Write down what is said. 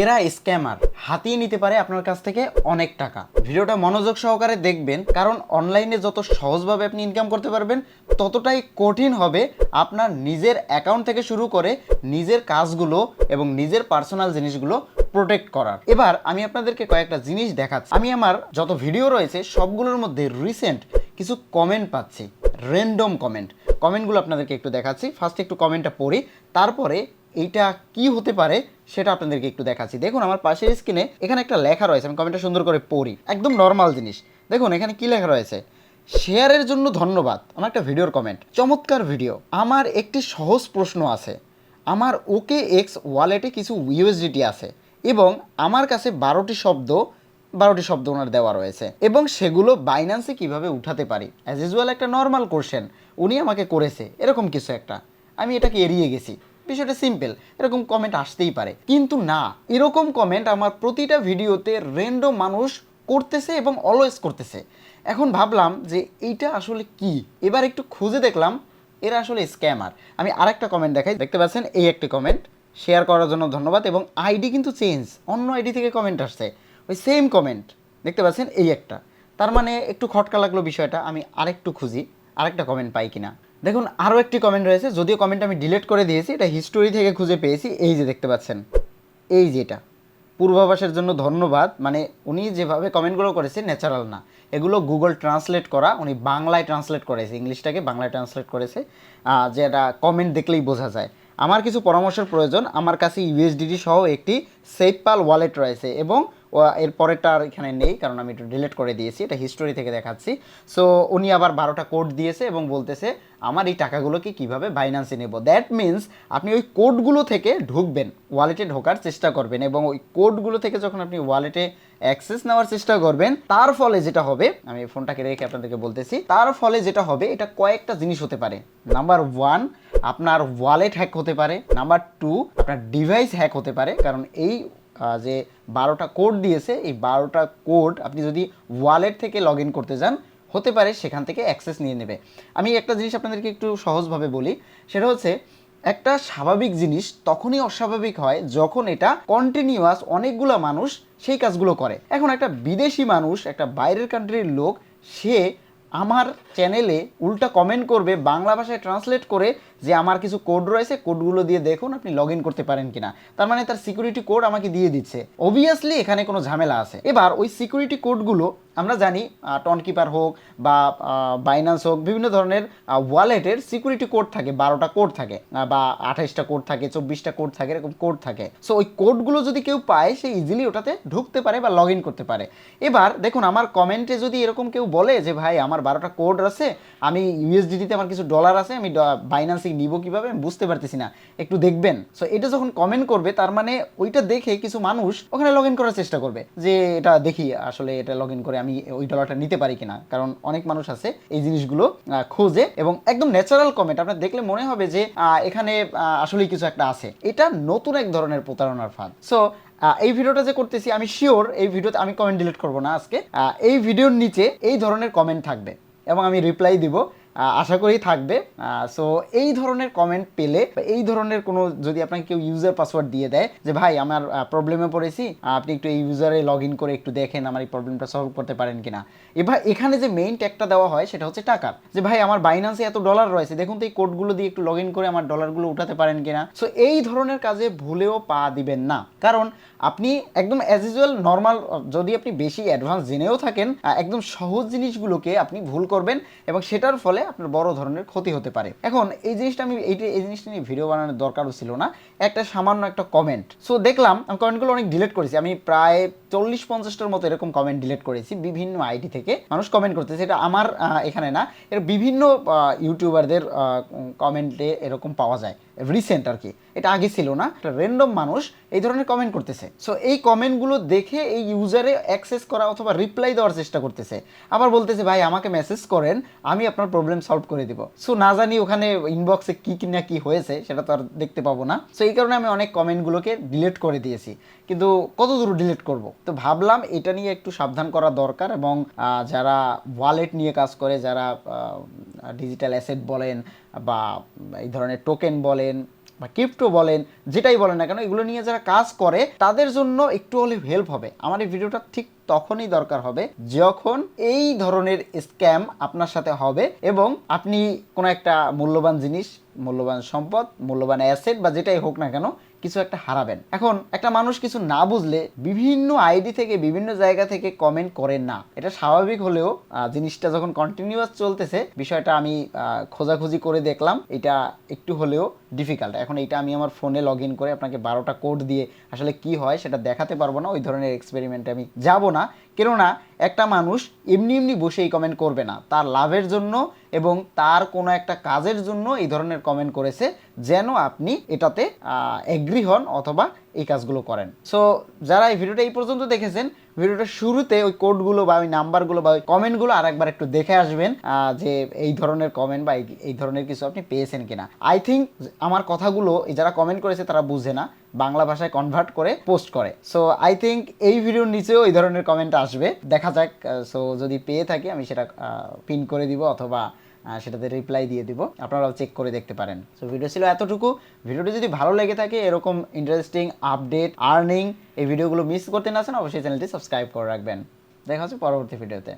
এরা স্ক্যামার। হাতিয়ে নিতে পারে আপনার কাছ থেকে অনেক টাকা। ভিডিওটা মনোযোগ সহকারে দেখবেন, কারণ অনলাইনে যত সহজভাবে আপনি ইনকাম করতে পারবেন, ততটাই কঠিন হবে আপনার নিজের অ্যাকাউন্ট থেকে শুরু করে নিজের কাজগুলো এবং নিজের পার্সোনাল জিনিসগুলো প্রোটেক্ট করার। এবার আমি আপনাদেরকে কয়েকটা জিনিস দেখাচ্ছি। আমি আমার যত ভিডিও রয়েছে, সবগুলোর মধ্যে রিসেন্ট কিছু কমেন্ট পাচ্ছি। র্যান্ডম কমেন্ট কমেন্টগুলো আপনাদেরকে একটু দেখাচ্ছি। ফার্স্ট একটু কমেন্টটা পড়ি, তারপরে এইটা কি হতে পারে সেটা আপনাদেরকে একটু দেখাচ্ছি। দেখুন, আমার পাশের স্ক্রিনে এখানে একটা লেখা রয়েছে, আমি কমেন্টটা সুন্দর করে পড়ি। একদম নর্মাল জিনিস। দেখুন, এখানে কি লেখা রয়েছে? শেয়ারের জন্য ধন্যবাদ। আমার একটা ভিডিওর কমেন্ট চমৎকার ভিডিও আমার একটি সহজ প্রশ্ন আছে। আমার ওকে এক্স ওয়ালেটে কিছু ইউএসডিটি আছে এবং আমার কাছে বারোটি শব্দ বারোটি শব্দ ওনার দেওয়া রয়েছে এবং সেগুলো বাইন্যান্সে কীভাবে উঠাতে পারি? অ্যাজ ইউজুয়াল একটা নর্মাল কোশ্চেন উনি আমাকে করেছে। এরকম কিছু একটা। আমি এটাকে এড়িয়ে গেছি। বিষয়টা সিম্পল এরকম কমেন্ট আসতেই পারে। কিন্তু না, এরকম কমেন্ট আমার প্রতিটা ভিডিওতে র্যান্ডম মানুষ করতেছে এবং অলওয়েজ করতেছে। এখন ভাবলাম যে এইটা আসলে কি? এবার একটু খুঁজে দেখলাম, এরা আসলে স্ক্যামার আমি আরেকটা কমেন্ট দেখাই। দেখতে পাচ্ছেন, এই একটি কমেন্ট শেয়ার করার জন্য ধন্যবাদ এবং আইডি কিন্তু চেঞ্জ অন্য আইডি থেকে কমেন্ট আসছে। ওই সেম কমেন্ট দেখতে পাচ্ছেন, এই একটা। তার মানে একটু খটকা লাগল বিষয়টা, আমি আরেকটু খুঁজি, আরেকটা কমেন্ট পাই কিনা। দেখুন আরও একটি কমেন্ট রয়েছে, যদিও কমেন্ট আমি ডিলিট করে দিয়েছি, এটা হিস্টোরি থেকে খুঁজে পেয়েছি, এই যে দেখতে পাচ্ছেন, এই যেটা পূর্বাভাসের জন্য ধন্যবাদ মানে উনি যেভাবে কমেন্টগুলো করেছে ন্যাচারাল না। এগুলো গুগল ট্রান্সলেট করা, উনি বাংলায় ট্রান্সলেট করেছে, ইংলিশটাকে বাংলায় ট্রান্সলেট করেছে যেটা কমেন্ট দেখলেই বোঝা যায়। আমার কিছু পরামর্শের প্রয়োজন, আমার কাছে ইউএসডিটি সহ একটি সেফপাল ওয়ালেট রয়েছে এবং এর পরেরটা আর এখানে নেই, কারণ আমি একটু ডিলিট করে দিয়েছি, এটা হিস্টোরি থেকে দেখাচ্ছি। সো উনি আবার বারোটা কোড দিয়েছে এবং বলতেছে, আমার এই টাকাগুলোকে কীভাবে বাইন্যান্সে নেব? দ্যাট মিন্স আপনি ওই কোডগুলো থেকে ঢুকবেন ওয়ালেটে ঢোকার চেষ্টা করবেন এবং ওই কোডগুলো থেকে যখন আপনি ওয়ালেটে অ্যাক্সেস নেওয়ার চেষ্টা করবেন, তার ফলে যেটা হবে, আমি ফোনটাকে রেখে আপনাদেরকে বলতেছি, তার ফলে যেটা হবে, এটা কয়েকটা জিনিস হতে পারে। নাম্বার ওয়ান আপনার ওয়ালেট হ্যাক হতে পারে। নাম্বার টু আপনার ডিভাইস হ্যাক হতে পারে। কারণ এই যে বারোটা কোড দিয়েছে, এই বারোটা কোড আপনি যদি ওয়ালেট থেকে লগ ইন করতে যান, হতে পারে সেখান থেকে অ্যাক্সেস নিয়ে নেবে। আমি একটা জিনিস আপনাদেরকে একটু সহজভাবে বলি, সেটা হচ্ছে একটা স্বাভাবিক জিনিস তখনই অস্বাভাবিক হয় যখন এটা কন্টিনিউয়াস অনেকগুলো মানুষ সেই কাজগুলো করে। এখন একটা বিদেশি মানুষ, একটা বাইরের কান্ট্রির লোক, সে আমার চ্যানেলে উল্টা কমেন্ট করবে, বাংলা ভাষায় ট্রান্সলেট করে যে আমার কিছু কোড রয়েছে কোডগুলো দিয়ে দেখুন আপনি লগ করতে পারেন কিনা। তার মানে তার সিকিউরিটি কোড আমাকে দিয়ে দিচ্ছে। অবভিয়াসলি এখানে কোনো ঝামেলা আছে। এবার ওই সিকিউরিটি কোডগুলো আমরা জানি টনকিপার হোক বা বাইন্যান্স হোক, বিভিন্ন ধরনের ওয়ালেটের সিকিউরিটি কোড থাকে, বারোটা কোড থাকে বা আঠাইশটা কোড থাকে, চব্বিশটা কোড থাকে, এরকম কোড থাকে। সো ওই কোডগুলো যদি কেউ পায়, সে ইজিলি ওটাতে ঢুকতে পারে বা লগ করতে পারে। এবার দেখুন, আমার কমেন্টে যদি এরকম কেউ বলে যে, ভাই, আমার বারোটা কোড আছে, আমি ইউএসডিটিতে আমার কিছু ডলার আছে, আমি বাইন্যান্সে নিব কীভাবে? আমি বুঝতে পারতেছি না। একটু দেখবেন। সো এটা যখন কমেন্ট করবে, তার মানে ওইটা দেখে কিছু মানুষ ওখানে লগ করার চেষ্টা করবে যে, এটা দেখি, আসলে এটা লগ করে আমি ওই ডলারটা নিতে পারি কিনা? কারণ অনেক মানুষ আছে এই জিনিসগুলো খোঁজে এবং একদম ন্যাচারাল কমেন্ট আপনার দেখলে মনে হবে যে এখানে আসলেই কিছু একটা আছে। এটা নতুন এক ধরনের প্রতারণার ফাঁদ। সো এই ভিডিওটা যে করতেছি, আমি শিওর এই ভিডিওতে আমি কমেন্ট ডিলিট করব না আজকে। এই ভিডিওর নিচে এই ধরনের কমেন্ট থাকবে এবং আমি রিপ্লাই দিব। আশা করি থাকবে। সো এই ধরনের কমেন্ট পেলে এই ধরনের কোনো যদি আপনাকে কেউ ইউজার পাসওয়ার্ড দিয়ে দেয় যে, ভাই, আমার প্রবলেমে পড়েছি আপনি একটু এই ইউজারে লগ ইন করে একটু দেখেন আমার এই প্রবলেমটা সলভ করতে পারেন কিনা? এবার এখানে যে মেইন ট্যাগটা দেওয়া হয়, সেটা হচ্ছে টাকা। যে, ভাই, আমার বাইন্যান্সে এত ডলার রয়েছে, দেখুন তো এই কোডগুলো দিয়ে একটু লগ ইন করে আমার ডলারগুলো উঠাতে পারেন কিনা? সো এই ধরনের কাজে ভুলেও পা দিবেন না। কারণ আপনি একদম অ্যাজ ইউজুয়াল নর্মাল যদি আপনি বেশি অ্যাডভান্স জেনেও থাকেন একদম সহজ জিনিসগুলোকে আপনি ভুল করবেন এবং সেটার ফলে আপনার বড় ধরনের ক্ষতি হতে পারে। এখন, এই জিনিসটা আমি এইটা এই জিনিসটা নিয়ে ভিডিও বানানোর দরকারও ছিল না। একটা সামান্য একটা কমেন্ট সো দেখলাম, আমি কমেন্টগুলো অনেক ডিলিট করেছি। আমি প্রায় চল্লিশ পঞ্চাশটার মতো এরকম কমেন্ট ডিলিট করেছি বিভিন্ন আইডি থেকে। মানুষ কমেন্ট করতেছে, এটা আমার এখানে না। এর বিভিন্ন ইউটিউবারদের কমেন্টে এরকম পাওয়া যায়। রিসেন্ট আর কি। এটা আগে ছিল না। র্যান্ডম মানুষ এই ধরনের কমেন্ট করতেছে। সো এই কমেন্টগুলো দেখে এই ইউজারে অ্যাক্সেস করা অথবা রিপ্লাই দেওয়ার চেষ্টা করতেছে। আবার বলতেছে, ভাই, আমাকে মেসেজ করেন, আমি আপনার প্রবলেম সলভ করে দিব। সো না জানি ওখানে ইনবক্সে কি কি না কি হয়েছে, সেটা তো আর দেখতে পাবো না। সো এই কারণে আমি অনেক কমেন্টগুলোকে ডিলিট করে দিয়েছি। কিন্তু কত দূর ডিলিট করব? তো ভাবলাম এটা নিয়ে একটু সাবধান করা দরকার এবং যারা ওয়ালেট নিয়ে কাজ করে, যারা ডিজিটাল অ্যাসেট বলেন বা এই ধরনের টোকেন বলেন বা ক্রিপ্টো বলেন, যেটাই বলেন না কেন, এগুলো নিয়ে যারা কাজ করে, তাদের জন্য একটু হলে হেল্প হবে। আমার এই ভিডিওটা ঠিক তখনই দরকার হবে যখন এই ধরনের স্ক্যাম আপনার সাথে হবে এবং আপনি কোনো একটা মূল্যবান জিনিস, মূল্যবান সম্পদ, মূল্যবান অ্যাসেট বা যেটাই হোক না কেন কিছু একটা হারাবেন। এখন একটা মানুষ কিছু না বুঝলে বিভিন্ন আইডি থেকে, বিভিন্ন জায়গা থেকে কমেন্ট করেন না। এটা স্বাভাবিক হলেও জিনিসটা যখন কন্টিনিউয়াস চলতেছে, বিষয়টা আমি খোঁজাখুঁজি করে দেখলাম। এটা একটু হলেও ডিফিকাল্ট এখন এটা আমি আমার ফোনে লগ ইন করে আপনাকে বারোটা কোড দিয়ে আসলে কি হয় সেটা দেখাতে পারব না। ওই ধরনের এক্সপেরিমেন্টে আমি যাব না। কেননা একটা মানুষ এমনি এমনি বসে এই কমেন্ট করবে না। তার লাভের জন্য এবং তার কোনো একটা কাজের জন্য এই ধরনের কমেন্ট করেছে যেন আপনি এটাতে অ্যাগ্রি হন অথবা এই কাজগুলো করেন। সো যারা এই ভিডিওটা এই পর্যন্ত দেখেছেন ভিডিওটার শুরুতে ওই কোডগুলো বা ওই নাম্বারগুলো বা ওই কমেন্টগুলো আর একবার একটু দেখে আসবেন যে এই ধরনের কমেন্ট বা এই- ধরনের কিছু আপনি পেয়েছেন কিনা। আই থিঙ্ক আমার কথাগুলো যারা কমেন্ট করেছে তারা বুঝে না, বাংলা ভাষায় কনভার্ট করে পোস্ট করে। সো আই থিঙ্ক এই ভিডিওর নিচেও এই ধরনের কমেন্ট আসবে। দেখা যাক সো যদি পেয়ে থাকি আমি সেটা পিন করে দিব অথবা সেটাতে রিপ্লাই দিয়ে দিব। আপনারাও চেক করে দেখতে পারেন। সো ভিডিও ছিল এতটুকু। ভিডিওটি যদি ভালো লেগে থাকে, এরকম ইন্টারেস্টিং আপডেট আর্নিং এই ভিডিওগুলো মিস করতে না চান, অবশ্যই চ্যানেলটি সাবস্ক্রাইব করে রাখবেন। দেখা হচ্ছে পরবর্তী ভিডিওতে